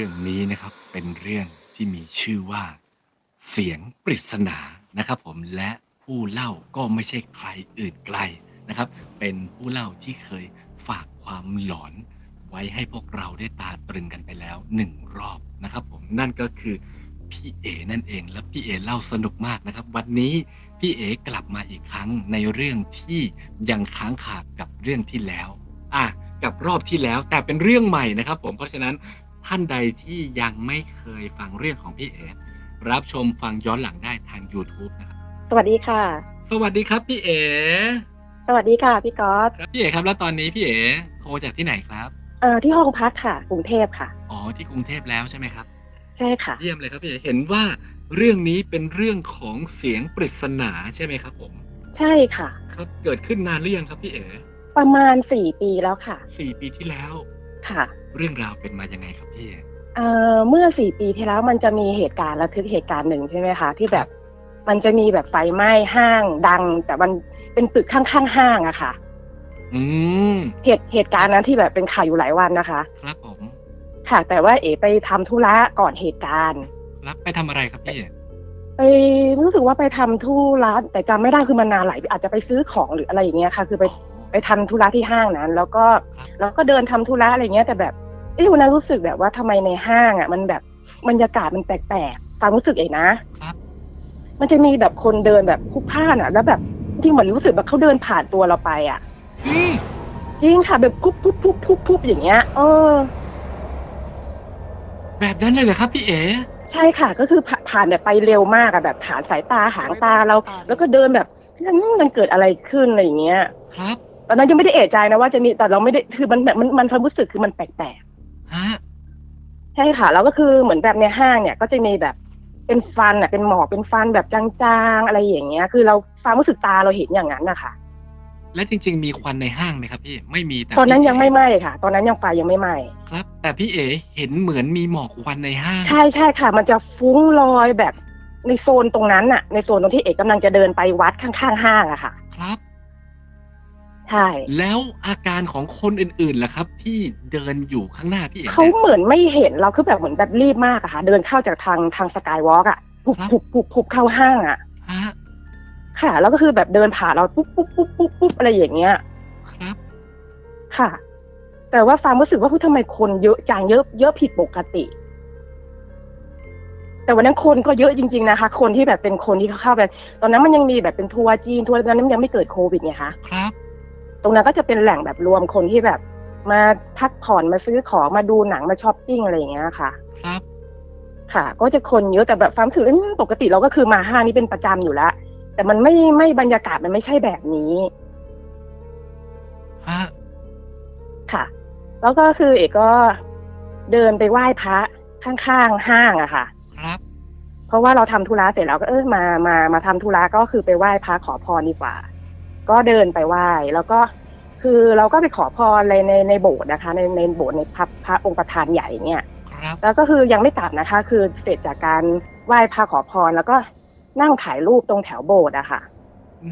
รื่องนี้นะครับเป็นเรื่องที่มีชื่อว่า เสียงปริศนานะครับผมและผู้เล่าก็ไม่ใช่ใครอื่นไกลนะครับ เป็นผู้เล่าที่เคยฝากความหลอน ไว้ให้พวกเราได้ตาตรึงกันไปแล้วหนึ่งรอบนะครับ ผมนั่นก็คือพี่เอนั่นเอง และพี่เอเล่าสนุกมากนะครับ วันนี้พี่เอกลับมาอีกครั้งในเรื่องที่ยังค้างคากับเรื่องที่แล้ว อะกับรอบที่แล้วแต่เป็นเรื่องใหม่นะครับ ผมเพราะฉะนั้น ท่านใดที่ยังไม่เคยฟังเรื่องของพี่เอรับชมฟังย้อนหลังได้ทาง YouTube นะครับ สวัสดีค่ะ สวัสดีครับพี่เอสวัสดีค่ะพี่ก๊อตครับพี่เอครับแล้วตอนนี้พี่เอโทรจากที่ไหนครับเอ่อที่ห้องพักค่ะกรุงเทพค่ะ อ๋อที่กรุงเทพแล้วใช่ไหมครับ ใช่ค่ะ เยี่ยมเลยครับพี่เอเห็นว่าเรื่องนี้เป็นเรื่องของเสียงปริศนาใช่ไหมครับผมใช่ค่ะ ครับเกิดขึ้นนานหรือยังครับพี่เอประมาณสี่ปีแล้วค่ะสี่ปีที่แล้วค่ะ เรื่องราวเป็นมายังไงครับพี่เอเอ่อเมื่อสี่ปีที่แล้วมันจะมีเหตุการณ์ระทึกเหตุการณ์หนึ่งใช่ไหมคะที่แบบมันจะมีแบบไฟไหม้ห้างดัง แต่มันเป็นตึกข้างๆห้างอะค่ะ อืมเหตุเหตุการณ์นั้นที่แบบเป็นข่าวอยู่หลายวันนะคะ ครับผม ค่ะ แต่ว่าเอ๋ไปทำธุระก่อนเหตุการณ์ รับไปทำอะไรครับพี่ ไปรู้สึกว่าไปทำธุระแต่จำไม่ได้คือมันนานหลายปีอาจจะไปซื้อของหรืออะไรอย่างเงี้ยค่ะ คือไปไปทำธุระที่ห้างนั้น แล้วก็ครับ แล้วก็เดินทำธุระอะไรเงี้ย แต่แบบ เอ้วันนั้นรู้สึกแบบว่าทำไมในห้างอะ มันแบบบรรยากาศมันแปลกๆความรู้สึกเองนะครับมันจะมีแบบคนเดินแบบพลุกพล่านอะ แล้วแบบที่เหมือนรู้สึกแบบเขาเดินผ่านตัวเราไปอะอืมจริงค่ะแบบพุบพุบพุบพุบพุบอย่างเงี้ยเออ แบบนั้นเลยเหรอครับพี่เอใช่ค่ะ ก็คือผ่าผ่านแบบไปเร็วมากอะแบบผ่านสายตาหางตาเรา แล้วก็เดินแบบอืมมันเกิดอะไรขึ้นอะไรอย่างเงี้ย ครับตอนนั้นยังไม่ได้เอะใจนะว่าจะมีแต่เราไม่ได้คือมันแบบมันมันความรู้สึกคือมันแปลกๆฮะ ใช่ค่ะแล้วก็คือเหมือนแบบในห้างเนี่ยก็จะมีแบบเป็นฟันอะเป็นหมอกเป็นฟันแบบจางๆอะไรอย่างเงี้ย คือเราความรู้สึกตาเราเห็นอย่างนั้นนะคะและจริง ๆ มีควันในห้างไหมครับพี่ไม่มีแต่ตอนนั้นพี่ยังไม่ไหม้ค่ะ ตอนนั้นยังไฟยังไม่ไหม้ครับ แต่พี่เอเห็นเหมือนมีหมอกควันในห้าง ใช่ใช่ค่ะ มันจะฟุ้งลอยแบบในโซนตรงนั้นน่ะ ในโซนตรงที่เอกกำลังจะเดินไปวัดข้างๆห้างอะค่ะครับ ใช่แล้วอาการของคนอื่นๆล่ะครับ ที่เดินอยู่ข้างหน้าพี่เอเขาเนี่ย เหมือนไม่เห็นเราคือแบบเหมือนแบบรีบมากอะค่ะ เดินเข้าจากทางทางสกายวอล์กอะผุบครับ ผุบผุบผุบเข้าห้างอะฮะค่ะ แล้วก็คือแบบเดินผ่านเราปุ๊บปุ๊บปุ๊บปุ๊บปุ๊บอะไรอย่างเงี้ย ครับ ค่ะ แต่ว่าความรู้สึกว่าเฮ้ยทำไมคนเยอะจังเยอะเยอะผิดปกติ แต่วันนั้นคนก็เยอะจริง ๆนะคะ คนที่แบบเป็นคนที่เขาเข้าไปตอนนั้นมันยังมีแบบเป็นทัวร์จีนทัวร์ตอนนั้นยังไม่เกิดโควิดไงคะ ครับต รงนั้นก็จะเป็นแหล่งแบบรวมคนที่แบบ มาพักผ่อนมาซื้อของมาดูหนังมาช้อปปิ้งอะไรอย่างเงี้ยค่ะ ครับ ค่ะ ก็จะคนเยอะแต่แบบความรู้สึกเอ้ยปกติเราก็คือมาห้างนี้เป็นประจำอยู่แล้วแต่มันไม่ไม่บรรยากาศมันไม่ใช่แบบนี้ฮะค่ะ แล้วก็คือเอกก็เดินไปไหว้พระข้างๆห้างอะค่ะ ครับ เพราะว่าเราทำธุระเสร็จแล้วก็เออมามามาทำธุระก็คือไปไหว้พระขอพรดีกว่า ก็เดินไปไหว้แล้วก็ คือเราก็ไปขอพรอะไรในในโบสถ์นะคะ ในในโบสถ์ในพระพระองค์ประธานใหญ่เนี่ยครับแล้วก็คือยังไม่กลับนะคะ คือเสร็จจากการไหว้พระขอพรแล้วก็นั่งถ่ายรูปตรงแถวโบสถ์อะค่ะ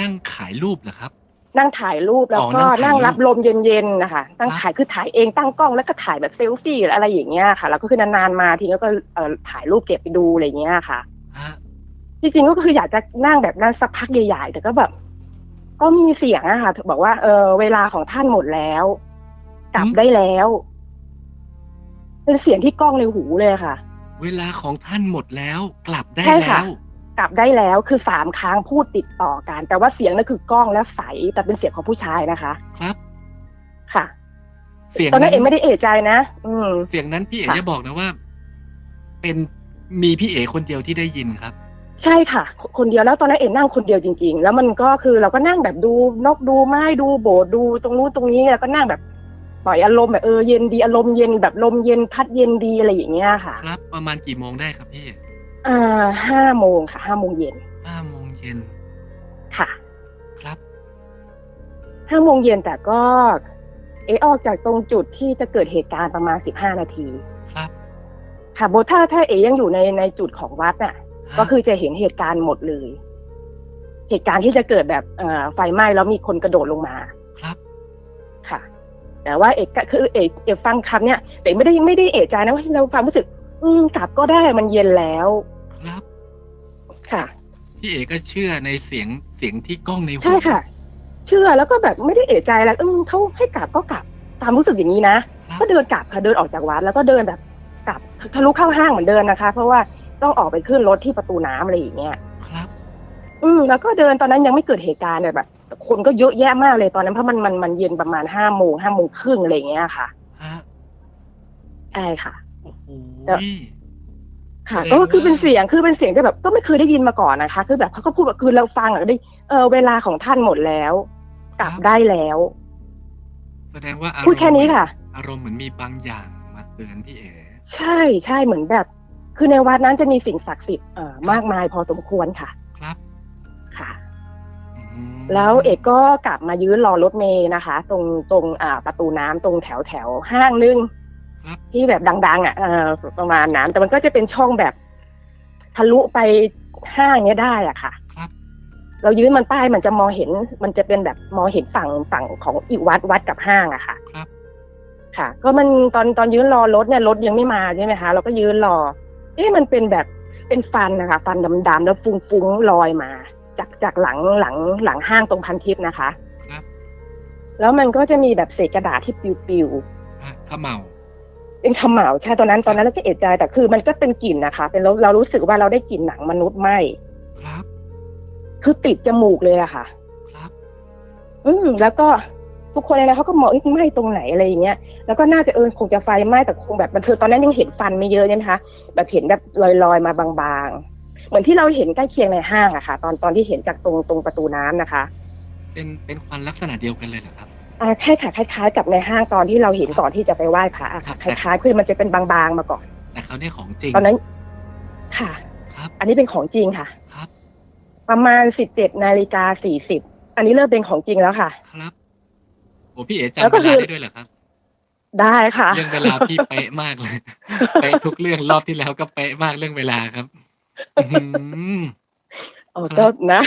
นั่งขายรูปเหรอครับ นั่งถ่ายรูปแล้วอ๋อก็นั่งถ่ายรูปนั่งรับลมเย็นๆนะคะตั้งครับถ่ายคือถ่ายเองตั้งกล้องแล้วก็ถ่ายแบบเซลฟี่หรืออะไรอย่างเงี้ยค่ะ แล้วก็คือนานๆมาทีแล้วก็เอ่อถ่ายรูปเก็บไปดูอะไรอย่างเงี้ยค่ะ ฮะ จริงๆก็คืออยากจะนั่งแบบนั้นสักพักใหญ่ๆ แต่ก็แบบ ก็มีเสียงอะค่ะบอกว่า เออ เวลาของท่านหมดแล้ว กลับได้แล้วเป็นเสียงที่กล้องในหูเลยค่ะ เวลาของท่านหมดแล้ว กลับได้ใช่แล้ค่ะวกลับได้แล้วคือสามครั้งพูดติดต่อกัน แต่ว่าเสียงนั่นคือกล้องและใสแต่เป็นเสียงของผู้ชายนะคะ ครับ ค่ะ เสียงตอนนั้นั้นนเองไม่ได้เอะใจนะอืม เสียงนั้นพี่เอ๋ค่ะจะบอกนะว่า เป็นมีพี่เอ๋คนเดียวที่ได้ยินครับ ใช่ค่ะ คนเดียวแล้วตอนนั้นเองนั่งคนเดียวจริง ๆ แล้วมันก็คือเราก็นั่งแบบดูนกดูไม้ดูโบสถ์ดูตรงนู้นตรงนี้แล้วก็นั่งแบบปล่อยอารมณ์แบบเออเย็นดีอารมณ์เย็นแบบลมเย็นพัดเย็นดีอะไรอย่างเงี้ยค่ะ ครับ ประมาณกี่โมงได้ครับพี่ อ่าห้าโมงค่ะห้าโมงเย็นห้าโมงเย็นค่ะ ครับห้าโมงเย็นแต่ก็ เอะออกจากตรงจุดที่จะเกิดเหตุการณ์ประมาณสิบห้านาที ครับ ค่ะโบทถ้าถ้าเอยังอยู่ในในจุดของวัดน่ะ ก็คือจะเห็นเหตุการณ์หมดเลย เหตุการณ์ที่จะเกิดแบบเอ่อไฟไหม้แล้วมีคนกระโดดลงมา ครับ ค่ะ แต่ว่าเอกก็คือเอกเอกฟังคำเนี้ยแต่ไม่ได้ไม่ได้เอะใจนะว่าเราความรู้สึก อืมกลับก็ได้มันเย็นแล้ว ครับ ค่ะ พี่เอก็เชื่อในเสียงเสียงที่ก้องในหูใช่ค่ะ เชื่อแล้วก็แบบไม่ได้เอะใจแล้วอืมเขาให้กลับก็กลับตามรู้สึกอย่างนี้นะครับก็เดินกลับค่ะเดินออกจากวัดแล้วก็เดินแบบกลับทะลุเข้าห้างเหมือนเดินนะคะ เพราะว่า ต้องออกไปขึ้นรถที่ประตูน้ำอะไรอย่างเงี้ย ครับ อืมแล้วก็เดินตอนนั้นยังไม่เกิดเหตุการณ์เลยแบบคนก็เยอะแยะมากเลยตอนนั้นเพราะมันมันมันเย็นประมาณห้าโมงห้าโมงครึ่งอะไรอย่างเงี้ยค่ะฮะ ใช่ค่ะ โอ้โห แล้ว ค่ะแสดงก็คือเป็นว่าเสียงคือเป็นเสียงที่แบบก็ไม่เคยได้ยินมาก่อนนะคะ คือแบบเขาก็พูดแบบคือเราฟังอะได้เออเวลาของท่านหมดแล้ว กลับได้แล้ว แสดงว่าอารมณ์พูดแค่นี้ค่ะ อารมณ์เหมือนมีบางอย่างมาเตือนพี่เอใช่ใช่เหมือนแบบ คือในวัดนั้นจะมีสิ่งศักดิ์สิทธิ์เอ่อมากมายพอสมควรค่ะ ครับ ค่ะอืมแล้วเอกก็กลับมายืนรอรถเมย์นะคะ ตรงตรงอ่าประตูน้ำตรงแถวแถวห้างนึงครับที่แบบดัง ๆ อะเออประมาณนั้น แต่มันก็จะเป็นช่องแบบทะลุไปห้างเนี้ยได้อะค่ะครับเรายืนมันป้ายมันจะมองเห็น มันจะเป็นแบบมองเห็นฝั่งฝั่งของอีกวัดวัดกับห้างอะค่ะครับค่ะ ก็มันตอนตอนยืนรอรถเนี่ยรถยังไม่มาใช่ไหมคะ เราก็ยืนรอ เอ๊ะมันเป็นแบบเป็นฟันนะคะ ฟันดำๆแล้วฟุ้งๆลอยมา จากจากหลังหลังหลังห้างตรงพันทิพย์นะคะครับแล้วมันก็จะมีแบบเศษกระดาษที่ปลิวฮะขมเหมาๆเป็นขมเหลาวใช่ตอนนั้นตอนนั้นเราก็เอะใจแต่คือมันก็เป็นกลิ่นนะคะ เป็นเราเรารู้สึกว่าเราได้กลิ่นหนังมนุษย์ไหมครับ คือติดจมูกเลยอะค่ะ ครับ อืมแล้วก็ ทุกคนเลยนะเขาก็มองเอ๊ะไหม้ตรงไหนอะไรอย่างเงี้ยแล้วก็น่าจะเออคงจะไฟไหม้แต่คงแบบมันคือตอนนั้นยังเห็นฟันไม่เยอะเนี่ยนะคะ แบบเห็นแบบลอยๆมาบางๆ เหมือนที่เราเห็นใกล้เคียงในห้างอะค่ะ ตอนตอนที่เห็นจากตรงตรงประตูน้ำนะคะ เป็นเป็นควันลักษณะเดียวกันเลยเหรอครับอ่าใช่ค่ะคล้ายๆกับในห้างตอนที่เราเห็นก่อนที่จะไปไหว้พระอะค่ะคล้ายๆคือมันจะเป็นบางๆมาก่อนแต่เขาได้ของจริงตอนนั้น ค่ะ ครับ อันนี้เป็นของจริงค่ะ ครับ ประมาณสิบเจ็ดนาฬิกาสี่สิบอันนี้เริ่มเป็นของจริงแล้วค่ะ ครับ โอ้พี่เอแล้วจำก็เวคืลาอได้ด้วยเหรอครับ ได้ค่ะ เรื่องเวลาพี่เป๊ะมากเลยเป๊ะทุกเรื่องรอบที่แล้วก็เป๊ะมากเรื่องเวลาครับอื้อหือโอ้ครับก็นะ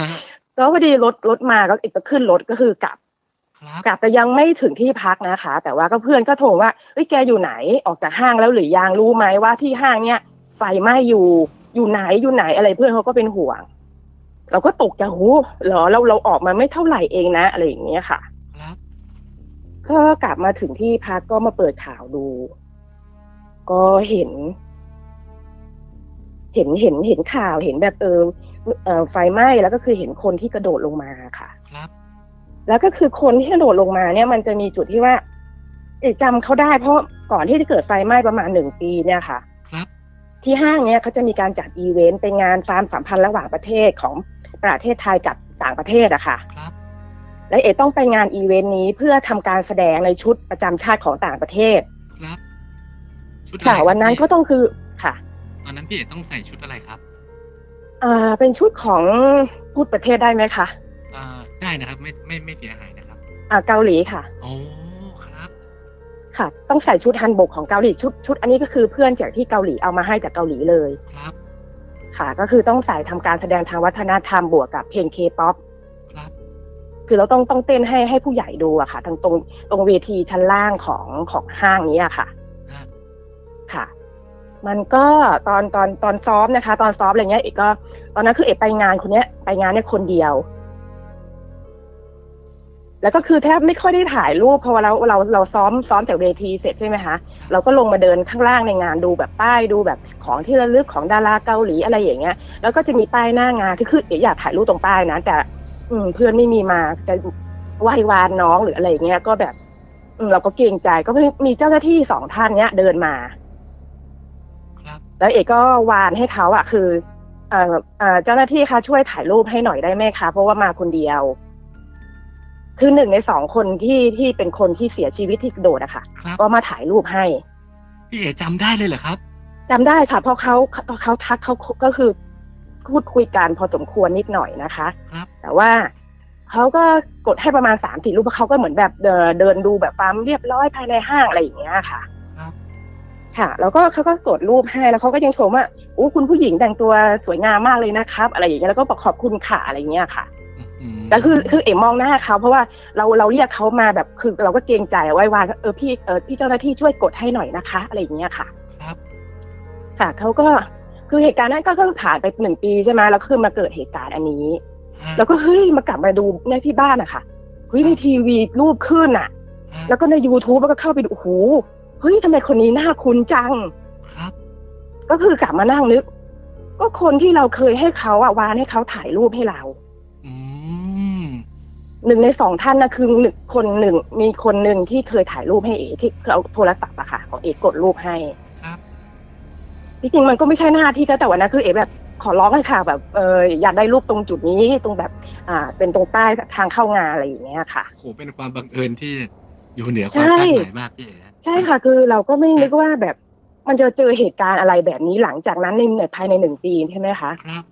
ฮะก็พอดีรถรถมาก็อีกก็ขึ้นรถก็คือกลับครับกลับแต่ยังไม่ถึงที่พักนะคะ แต่ว่าก็เพื่อนก็โทรว่าเอ้ยแกอยู่ไหนออกจากห้างแล้วหรือยังรู้ไหมว่าที่ห้างเนี้ยไฟไหม้อยู่อยู่ไหนอยู่ไหนอะไรเพื่อนเขาก็เป็นห่วง เราก็ตกใจหูเหรอเราเราออกมาไม่เท่าไหร่เองนะ อะไรอย่างเงี้ยค่ะครับ ก็กลับมาถึงที่พักก็มาเปิดข่าวดู ก็เห็น เห็นเห็นเห็นข่าวเห็นแบบเออเอ่อไฟไหม้แล้วก็คือเห็นคนที่กระโดดลงมาค่ะ ครับ แล้วก็คือคนที่กระโดดลงมาเนี่ย มันจะมีจุดที่ว่าเอกจำเขาได้เพราะก่อนที่จะเกิดไฟไหม้ประมาณหนึ่งปีเนี่ยค่ะ ครับ ที่ห้างเนี้ยเขาจะมีการจัดอีเวนต์เป็นงานฟาร์มสัมพันธ์ระหว่างประเทศของประเทศไทยกับต่างประเทศอะค่ะ ครับ และเอกต้องไปงานอีเวนต์นี้เพื่อทำการแสดงในชุดประจำชาติของต่างประเทศ ครับชุดอะไรค่ะรับวันนั้นพี่ก็ต้องคือค่ะตอนนั้นพี่เอต้องใส่ชุดอะไรครับอ่าเป็นชุดของพูดประเทศได้ไหมคะอ่าได้นะครับไม่ไม่ไม่เสียหายนะครับอ่าเกาหลีค่ะ โอ้ครับ ค่ะ ต้องใส่ชุดฮันบกของเกาหลีชุดชุดอันนี้ก็คือเพื่อนจากที่เกาหลีเอามาให้จากเกาหลีเลย ครับ ค่ะ ก็คือต้องใส่ทำการแสดงทางวัฒนธรรมบวกกับเพลงเคป๊อปครับ คือเราต้องต้องเต้นให้ให้ผู้ใหญ่ดูอะค่ะ ทางตรงตรงเวทีชั้นล่างของของห้างนี้อะค่ะฮะค่ะ มันก็ตอนตอนตอนซ้อมนะคะ ตอนซ้อมอะไรเงี้ยเอกก็ ตอนนั้นคือเอกไปงานคนเนี้ย ไปงานเนี่ยคนเดียว แล้วก็คือแทบไม่ค่อยได้ถ่ายรูปเพราะว่าเราเราเราซ้อมซ้อมจากเวทีเสร็จใช่ไหมคะเราก็ลงมาเดินข้างล่างในงานดูแบบป้ายดูแบบของที่ระลึกของดาราเกาหลีอะไรอย่างเงี้ย แล้วก็จะมีป้ายหน้างานที่คือเอกอยากถ่ายรูปตรงป้ายนะแต่ อืม เพื่อนไม่มีมาจะไหว้วานน้องหรืออะไรอย่างเงี้ยก็แบบอืมเราก็เกรงใจก็มีเจ้าหน้าที่สองท่านเนี้ยเดินมา ครับ แล้วเอกก็วานให้เขาอะ คือเอ่อเอ่อเจ้าหน้าที่คะช่วยถ่ายรูปให้หน่อยได้ไหมคะ เพราะว่ามาคนเดียว คือหนึ่งในสองคนที่ที่เป็นคนที่เสียชีวิตที่กระโดดอะค่ะครับ ก็มาถ่ายรูปให้ พี่เอจำได้เลยเหรอครับ จำได้ค่ะเพราะเขาเขาเขาทักเขาก็คือ พูดคุยกันพอสมควรนิดหน่อยนะคะครับ แต่ว่าเขาก็กดให้ประมาณสามสี่รูปเพราะเขาก็เหมือนแบบเดินเดินดูแบบความเรียบร้อยภายในห้างอะไรอย่างเงี้ยค่ะครับค่ะ แล้วก็เขาก็กดรูปให้แล้วเขาก็ยังชมว่าอู้คุณผู้หญิงแต่งตัวสวยงามมากเลยนะครับ อะไรอย่างเงี้ยแล้วก็บอกขอบคุณค่ะอะไรอย่างเงี้ยค่ะอื้อหือืมแต่คือคือเอ๋มองหน้าเขาเพราะว่าเราเราเรียกเขามาแบบคือเราก็เกรงใจไว้วานเออพี่เออพี่เจ้าหน้าที่ช่วยกดให้หน่อยนะคะ อะไรอย่างเงี้ยค่ะ ครับ ค่ะเขาก็ คือเหตุการณ์นั้นก็ก็ผ่านไปหนึ่งปีใช่ไหมแล้วคือมาเกิดเหตุการณ์อันนี้ฮะแล้วก็เฮ้ยมากลับมาดูเนี่ยที่บ้านอะค่ะเฮ้ยในทีวีรูปขึ้นอะฮะแล้วก็ใน YouTube แล้วก็เข้าไปดูโอ้โหเฮ้ยทำไมคนนี้หน้าคุ้นจังครับ ก็คือกลับมานั่งนึก ก็คนที่เราเคยให้เขาอะวานให้เขาถ่ายรูปให้เราอืมหนึ่งในสองท่านนะคือหนึ่งคนหนึ่งมีคนหนึ่งที่เคยถ่ายรูปให้เอที่คือเอาโทรศัพท์อะค่ะของเอกดรูปให้ครับ จริงๆมันก็ไม่ใช่หน้าที่ก็แต่วันนั้นคือเอแบบขอร้องเลยค่ะ แบบเอออยากได้รูปตรงจุดนี้ตรงแบบอ่าเป็นตรงใต้ทางเข้างานอะไรอย่างเงี้ยค่ะโหเป็นความบังเอิญที่อยู่เหนือความใช่คาดหมายมากพี่เอ๋ใช่ค่ะ คือเราก็ไม่นึกว่าแบบมันจะเจอเหตุการณ์อะไรแบบนี้หลังจากนั้นในภายในหนึ่งปีใช่ไหมคะครับ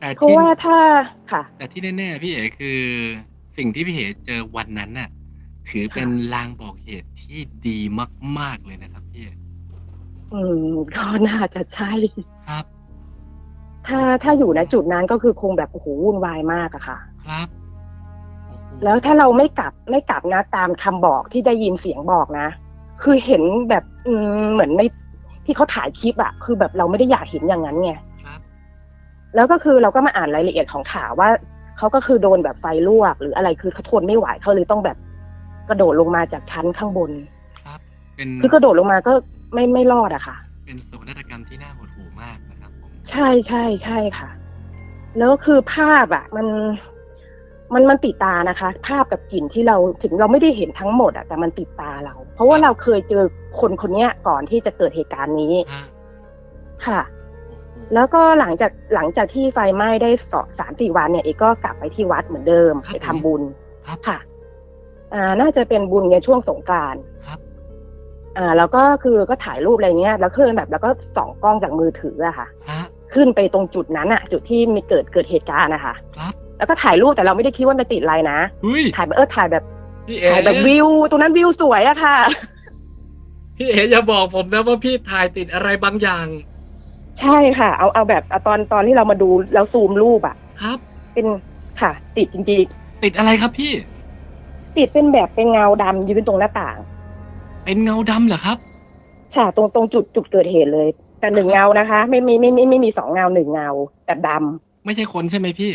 แต่เพราะที่ว่าถ้าค่ะ แต่ที่แน่ๆพี่เอ๋คือสิ่งที่พี่เอ๋เจอวันนั้นน่ะ ถือเป็นลางบอกเหตุที่ดีมาก ๆเลยนะครับพี่เอ๋อืมก็น่าจะใช่ ครับ ถ้าถ้าอยู่ในจุดนั้นก็คือคงแบบโอ้โหวุ่นวายมากอะค่ะ ครับโอ้โหแล้วถ้าเราไม่กลับไม่กลับนะตามคำบอกที่ได้ยินเสียงบอกนะ คือเห็นแบบอืมเหมือนในที่เขาถ่ายคลิปอะคือแบบเราไม่ได้อยากเห็นอย่างนั้นไง ครับ แล้วก็คือเราก็มาอ่านรายละเอียดของข่าวว่าเขาก็คือโดนแบบไฟลวก หรืออะไรคือเขาทนไม่ไหวเขาเลยต้องแบบกระโดดลงมาจากชั้นข้างบน ครับ เป็นคือ กระโดดลงมาก็ ไม่ไม่รอดอะค่ะ เป็นโศกนาฏกรรมที่น่าหดหู่มากนะครับผมใช่ใช่ใช่ค่ะ แล้วคือภาพอะมันมันมันติดตานะคะ ภาพกับกลิ่นที่เราถึงเราไม่ได้เห็นทั้งหมดอะแต่มันติดตาเรา เพราะว่าเราเคยเจอคนคนเนี้ยก่อนที่จะเกิดเหตุการณ์นี้ฮะค่ะโอ้โหแล้วก็หลังจากหลังจากที่ไฟไหม้ได้สองสามสี่วันเนี่ยเอกก็กลับไปที่วัดเหมือนเดิมไปทำบุญครับค่ะ อ่า น่าจะเป็นบุญในช่วงสงกรานต์ ครับ อ่าแล้วก็คือก็ถ่ายรูปอะไรเงี้ยแล้วคือแบบแล้วก็ส่องกล้องจากมือถืออะค่ะ ฮะขึ้นไปตรงจุดนั้นอะจุดที่มีเกิดเกิดเหตุการณ์นะคะครับ แล้วก็ถ่ายรูปแต่เราไม่ได้คิดว่ามันติดอะไรนะเฮ้ยถ่ายแบบเออถ่ายแบบพี่เอ๋ถ่ายแบบวิวตรงนั้นวิวสวยอะค่ะ พี่เอ๋อย่าบอกผมนะว่าพี่ถ่ายติดอะไรบางอย่างใช่ค่ะ เอาเอาแบบเอาตอนตอนที่เรามาดูแล้วซูมรูปอะครับ เป็นค่ะ ติดจริงติดอะไรครับพี่ ๆ ติดเป็นแบบเป็นเงาดำยืนตรงหน้าต่าง เป็นเงาดำเหรอครับใช่ตรงตรงจุดจุดเกิดเหตุเลย แต่หนึ่งเงานะคะ ไม่ไม่ไม่ไม่ไม่มีสองเงาหนึ่งเงาแบบดำไม่ใช่คนใช่ไหมพี่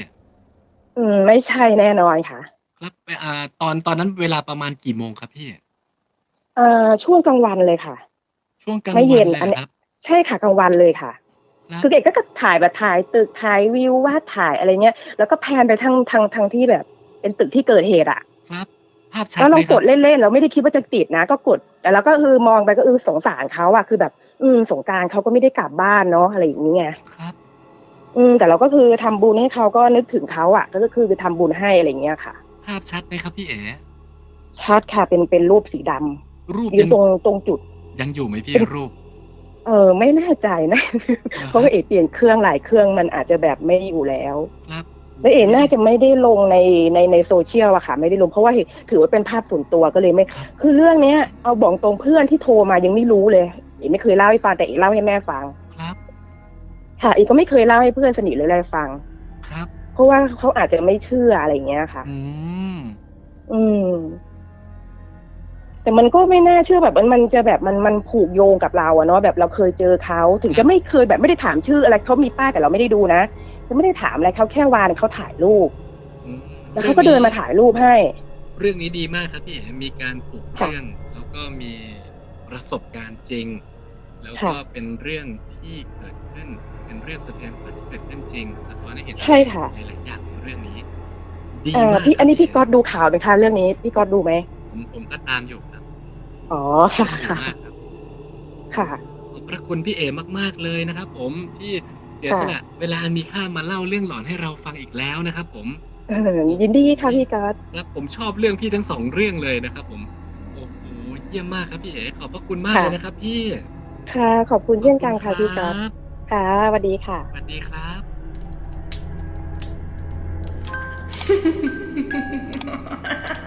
อืมไม่ใช่แน่นอนค่ะ ครับอ่าตอนตอนนั้นเวลาประมาณกี่โมงครับพี่ เอ่อช่วงกลางวันเลยค่ะ ช่วงกลางไม่วัเย็นนเลยอันเนี้นะยครับ ใช่ค่ะกลางวันเลยค่ะ ครับคือเด็กก็ถ่ายแบบถ่ายตึกถ่ายวิววาดถ่ายอะไรเงี้ย แล้วก็แพนไปทางทางทางที่แบบ เป็นตึกที่เกิดเหตุอะครับ ภาพชัดแล้วไหเรามคกรัดเล่นๆเราไม่ได้คิดว่าจะติดนะ ก็กด แต่เราก็คือมองไปก็เออสงสารเขาอะคือแบบ อืมสงกรารเขาก็ไม่ได้กลับบ้านเนาะอะไรอย่างเงี้ยครับ อืมแต่เราก็คือทำบุญให้เขาก็นึกถึงเขาอะก็คือทำบุญให้อะไรเงี้ยค่ะ ภาพชัดไหมครับพี่เอ๋ชัดค่ะเป็นเป็นรูปสีดำรูปยืยันงตรงตรงจุด ยังอยู่ไหมพี่เป็นรูป เออ ไม่แน่ใจนะเพราะว่าเอกเปลี่ยนเครื่องหลายเครื่องมันอาจจะแบบไม่อยู่แล้ว ครับ แล้วเอกน่าจะไม่ได้ลงในในในโซเชียลอะค่ะ ไม่ได้ลงเพราะว่าถือว่าเป็นภาพส่วนตัวก็เลยไม่ครับคือเรื่องเนี้ยเอาบอกตรงเพื่อนที่โทรมายังไม่รู้เลยเอกไม่เคยเล่าให้ฟังแต่เอกเล่าให้แม่ฟังครับ ค่ะเอกก็ไม่เคยเล่าให้เพื่อนสนิทเลยอะไรฟัง ครับ เพราะว่าเขาอาจจะไม่เชื่ออะไรอย่างเงี้ยค่ะ อืมอืม แต่มันก็ไม่น่าเชื่อแบบมันมันจะแบบมันมันผูกโยงกับเราอะเนาะแบบเราเคยเจอเขาถึงจะไม่เคยแบบไม่ได้ถามชื่ออะไรเขามีป้ายแต่เราไม่ได้ดูนะ จะไม่ได้ถามอะไรเขาแค่วานเขาถ่ายรูป อืมแล้วเขาก็เดินมาถ่ายรูปให้ เรื่องนี้ดีมากครับพี่เอ๋มีการปลูกค่ะเรื่อง แล้วก็มีประสบการณ์จริง แล้วก็ค่ะเป็นเรื่องที่เกิดขึ้น เป็นเรื่องสะเทือนขวัญที่เกิดขึ้นจริงสะท้อนให้เห็นใช่ค่ะ หลายๆอย่างในเรื่องนี้ ดีเอ่อมากพี่ครับอันนี้พี่เก๊อตดูข่าวไหมคะเรื่องนี้พี่ก๊อตดูไหมผมผมก็ตามอยู่ครับอ๋อค่ะดีค่ะมากครับ ค่ะ ขอบพระคุณพี่เอมาก ๆ เลยนะครับผมที่ เสียค่ะสละเวลามีค่ามาเล่าเรื่องหลอนให้เราฟังอีกแล้วนะครับ ผมเออยินดีค่ะพี่ก๊อตครับผมชอบเรื่องพี่ทั้งสองเรื่องเลยนะครับ ผมโอ้โหเยี่ยมมากครับพี่เอขอบพระคุณมากค่ะเลยนะครับ พี่ค่ะ ขอบคุณเช่นกันค่ะขอบพี่ก๊อตรับค่ะสวัสดีค่ะสวัสดีครับ Ha ha ha!